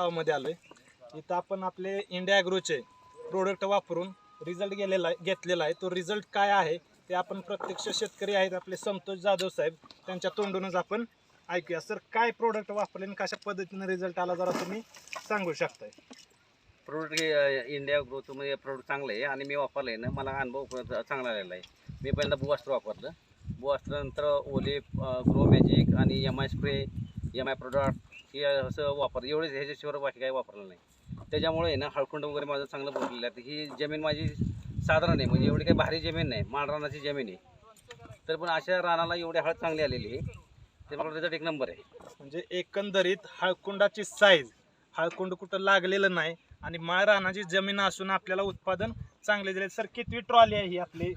गावामध्ये आलोय. इथं आपण आपले इंडिया ॲग्रोचे प्रोडक्ट वापरून रिझल्ट गेलेला आहे घेतलेला आहे. तो रिझल्ट काय आहे ते आपण प्रत्यक्ष शेतकरी आहेत आपले संतोष जाधव साहेब. त्यांच्या तोंडूनच आपण ऐकूया. सर काय प्रोडक्ट वापरले आणि कशा पद्धतीने रिझल्ट आला जरा तुम्ही सांगू शकताय? प्रोडक्ट हे इंडिया ग्रोथमध्ये प्रोडक्ट चांगलं आहे आणि मी वापरलं आहे ना. मला अनुभव चांगला आलेला आहे. मी पहिल्यांदा बुवास्त्र वापरलं. बुवास्त्रनंतर ओले ग्रो मॅजिक आणि M I spray M I product हे असं वापर एवढेच ह्याच्याशिवाय बाकी काही वापरलं नाही. त्याच्यामुळे आहे ना हळकुंड वगैरे माझं चांगलं भरलेलं आहे ही जमीन माझी साधारण आहे म्हणजे एवढी काही भारी जमीन नाही माळरानाची जमीन आहे. तर पण अशा रानाला एवढी हळद चांगली आलेली आहे. ते मला रिझल्ट एक नंबर आहे. म्हणजे एकंदरीत हळकुंडाची साईज हळकुंड कुठं लागलेलं नाही आणि माळ रानाची जमीन असून आपल्याला उत्पादन चांगले दिले. सर कितवी ट्रॉली आहे ही आपली?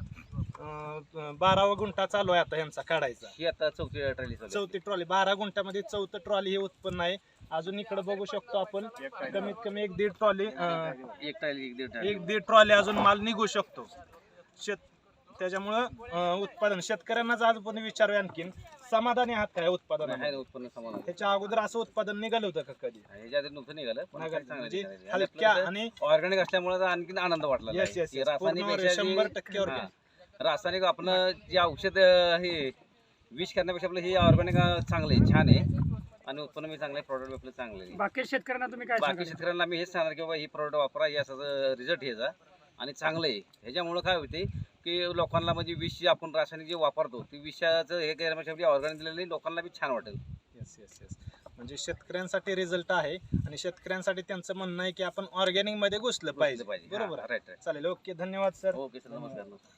अं, बारावा गुंठा चालू आहे आता यांचा काढायचा. ही आता चौथी ट्रॅली चालू. चौथी ट्रॉली. बारा गुंठ्यामध्ये चौथं ट्रॉली हे उत्पन्न आहे. अजून इकडे बघू शकतो आपण. कमीत कमी एक दीड ट्रॉली अं, एक ट्रॅली एक दीड ट्रॅली. एक दीड ट्रॉली अजून माल निघू शकतो. शेत त्याच्यामुळं अं, उत्पादन. शेतकऱ्यांनाच आज पण विचारूया आणखीन समाधानी आहात काय उत्पादन आहे उत्पन्न समाधान. त्याच्या अगोदर असं उत्पादन निघालं होतं का कधी? ह्याच्या आधी नव्हतं निघालं पण निघालं. चांगलं म्हणजे निघालं. आणि हलक्या आणि ऑर्गॅनिक असल्यामुळे तर आणखीन आनंद वाटला शंभर टक्के organic. रासायनिक आपलं जे औषध हे विष करण्यापेक्षा आपलं हे ऑर्गॅनिक चांगलं आहे छान आहे. आणि उत्पन्न मी चांगलं आहे प्रॉडक्ट आपलं चांगलं आहे. बाकी शेतकऱ्यांना तुम्ही काय बाकी सांगाल? शेतकऱ्यांना मी हेच सांगणार की बाबा ही प्रॉडक्ट वापरा या असं रिझल्ट याचा आणि चांगलं आहे. ह्याच्यामुळं काय होते की लोकांना म्हणजे विष जे आपण रासायनिक जे वापरतो ते विषाचं हे करण्यापेक्षा ऑर्गॅनिक दिलेलं लोकांना बी छान वाटेल. येस येस येस म्हणजे शेतकऱ्यांसाठी रिझल्ट आहे आणि शेतकऱ्यांसाठी त्यांचं म्हणणं आहे की आपण ऑर्गॅनिकमध्ये घुसलं पाहिजे. पाहिजे. बरोबर? आहे. राईट राईट चालेल. ओके धन्यवाद सर ओके सर नमस्कार नमस्कार.